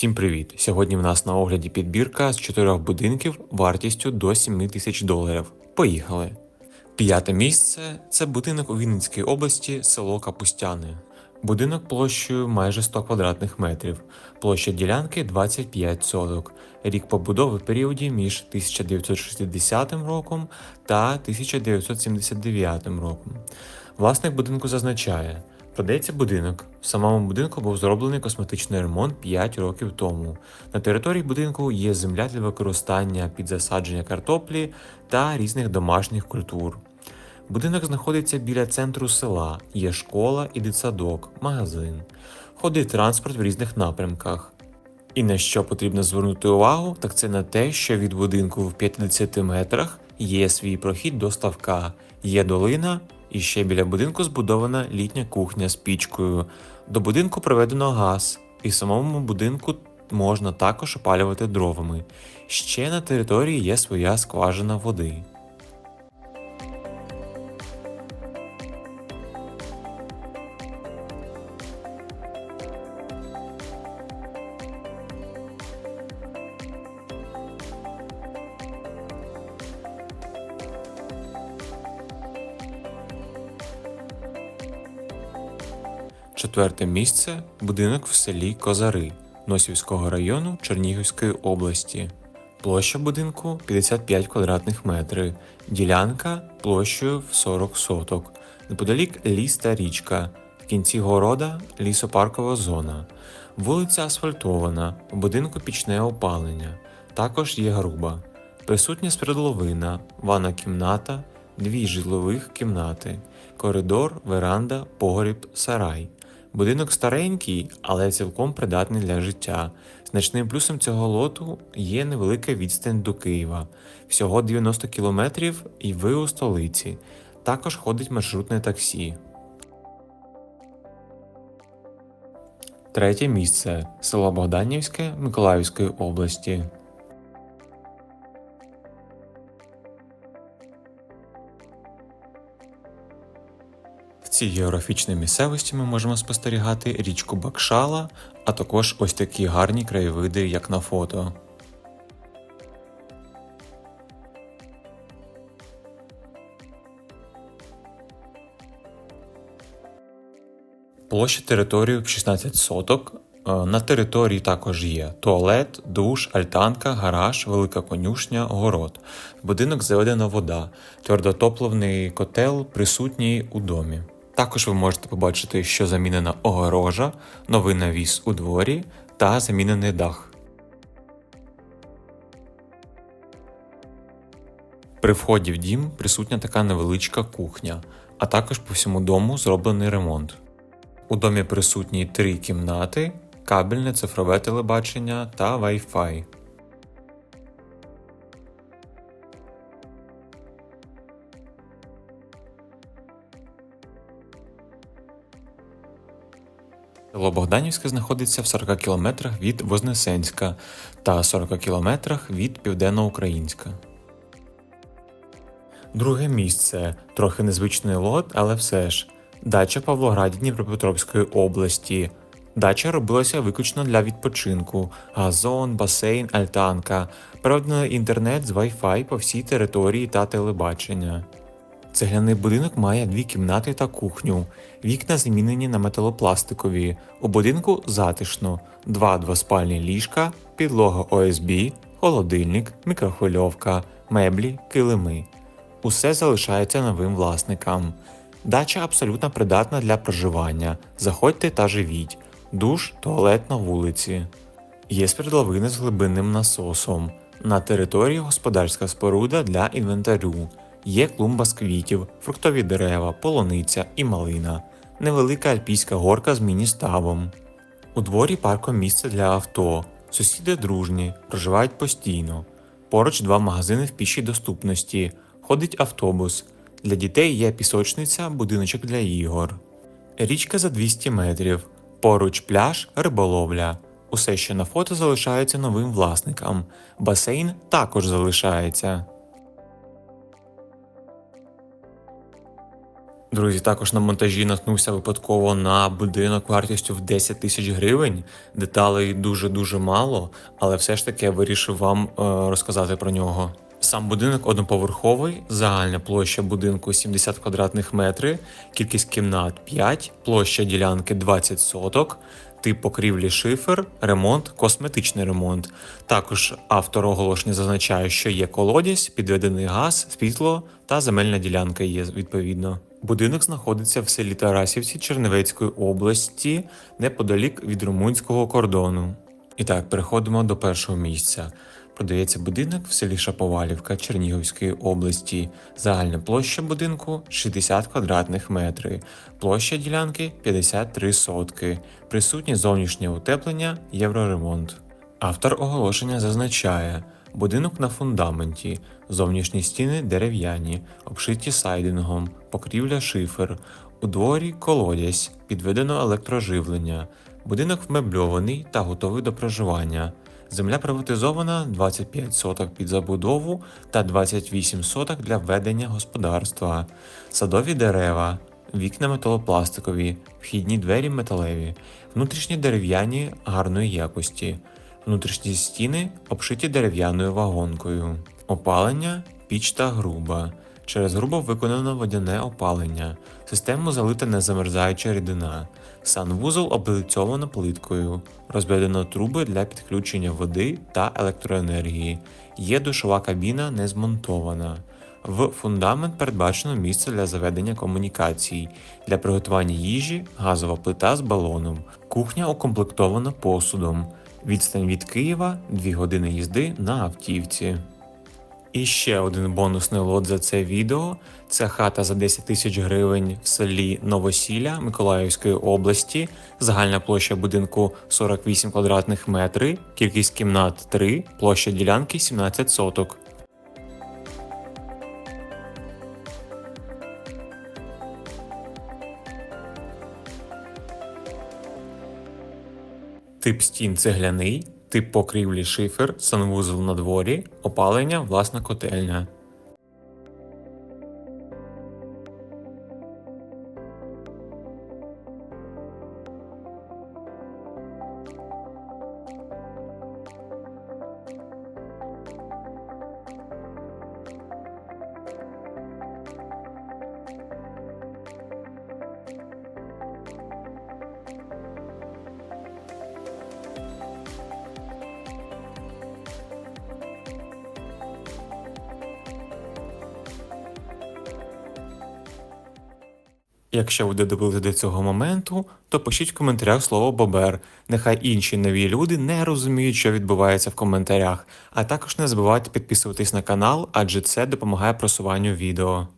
Всім привіт! Сьогодні в нас на огляді підбірка з чотирьох будинків вартістю до 7 тисяч доларів. Поїхали! П'яте місце це будинок у Вінницькій області, село Капустяни. Будинок площею майже 100 квадратних метрів, площа ділянки 25 соток. Рік побудови в періоді між 1960 роком та 1979 роком. Власник будинку зазначає, продається будинок. В самому будинку був зроблений косметичний ремонт 5 років тому. На території будинку є земля для використання під засадження картоплі та різних домашніх культур. Будинок знаходиться біля центру села, є школа і дитсадок, магазин. Ходить транспорт в різних напрямках. І на що потрібно звернути увагу, так це на те, що від будинку в 50 метрах є свій прохід до ставка, є долина, і ще біля будинку збудована літня кухня з пічкою. До будинку проведено газ, і в самому будинку можна також опалювати дровами. Ще на території є своя скважина води. Четверте місце будинок в селі Козари Носівського району Чернігівської області. Площа будинку 55 квадратних метрів, ділянка площею в 40 соток. Неподалік ліс та річка. В кінці города лісопаркова зона. Вулиця асфальтована, у будинку пічне опалення. Також є груба. Присутня свердловина, ванна кімната, дві житлових кімнати, коридор, веранда, погріб, сарай. Будинок старенький, але цілком придатний для життя. Значним плюсом цього лоту є невелика відстань до Києва, всього 90 кілометрів, і ви у столиці. Також ходить маршрутне таксі. Третє місце село Богданівське Миколаївської області. Цій географічній місцевості ми можемо спостерігати річку Бакшала, а також ось такі гарні краєвиди, як на фото. Площа території в 16 соток. Е, На території також є туалет, душ, альтанка, гараж, велика конюшня, город. В будинок заведена вода, твердотопливний котел присутній у домі. Також ви можете побачити, що замінена огорожа, новий навіс у дворі та замінений дах. При вході в дім присутня така невеличка кухня, а також по всьому дому зроблений ремонт. У домі присутні три кімнати, кабельне цифрове телебачення та Wi-Fi. Село Богданівське знаходиться в 40 кілометрах від Вознесенська та 40 кілометрах від Південноукраїнська. Друге місце трохи незвичний лот, але все ж. Дача Павлограді Дніпропетровської області. Дача робилася виключно для відпочинку: газон, басейн, альтанка, проведений інтернет з Wi-Fi по всій території та телебачення. Цегляний будинок має дві кімнати та кухню. Вікна замінені на металопластикові. У будинку затишно, два двоспальні ліжка, підлога ОСБ, холодильник, мікрохвильовка, меблі, килими. Усе залишається новим власникам. Дача абсолютно придатна для проживання. Заходьте та живіть. Душ, туалет на вулиці. Є свердловини з глибинним насосом. На території господарська споруда для інвентарю. Є клумба з квітів, фруктові дерева, полуниця і малина, невелика альпійська горка з міні-ставом. У дворі парком місце для авто. Сусіди дружні, проживають постійно. Поруч два магазини в пішій доступності. Ходить автобус. Для дітей є пісочниця, будиночок для ігор. Річка за 200 метрів. Поруч пляж, риболовля. Усе, що на фото залишається новим власникам. Басейн також залишається. Друзі, також на монтажі наткнувся випадково на будинок вартістю в 10 тисяч гривень. Деталей дуже-дуже мало, але все ж таки я вирішив вам е, розказати про нього. Сам будинок одноповерховий, загальна площа будинку 70 квадратних метрів, кількість кімнат 5, площа ділянки 20 соток, тип покрівлі шифер, ремонт, косметичний ремонт. Також автор оголошення зазначає, що є колодязь, підведений газ, світло та земельна ділянка є відповідно. Будинок знаходиться в селі Тарасівці Чернівецької області, неподалік від румунського кордону. І так, переходимо до першого місця. Продається будинок в селі Шаповалівка Чернігівської області. Загальна площа будинку 60 квадратних метрів, площа ділянки 53 сотки, присутнє зовнішнє утеплення, євроремонт. Автор оголошення зазначає: будинок на фундаменті, зовнішні стіни дерев'яні, обшиті сайдингом, покрівля шифер, у дворі колодязь, підведено електроживлення. Будинок вмебльований та готовий до проживання. Земля приватизована 25 соток під забудову та 28 соток для ведення господарства, садові дерева, вікна металопластикові, вхідні двері металеві, внутрішні дерев'яні гарної якості, внутрішні стіни обшиті дерев'яною вагонкою, опалення, піч та груба. Через грубо виконано водяне опалення, систему залита незамерзаюча рідина, санвузол облицьовано плиткою, розведено труби для підключення води та електроенергії. Є душова кабіна не змонтована. В фундамент передбачено місце для заведення комунікацій, для приготування їжі, газова плита з балоном. Кухня укомплектована посудом. Відстань від Києва 2 години їзди на автівці. І ще один бонусний лот за це відео. Це хата за 10 тисяч гривень в селі Новосілля Миколаївської області. Загальна площа будинку 48 квадратних метрів, кількість кімнат 3, площа ділянки 17 соток. Тип стін цегляний, тип покрівлі шифер, санвузол на дворі, опалення, власна котельня. Якщо ви додивилися до цього моменту, то пишіть в коментарях слово Бобер. Нехай інші нові люди не розуміють, що відбувається в коментарях. А також не забувайте підписуватись на канал, адже це допомагає просуванню відео.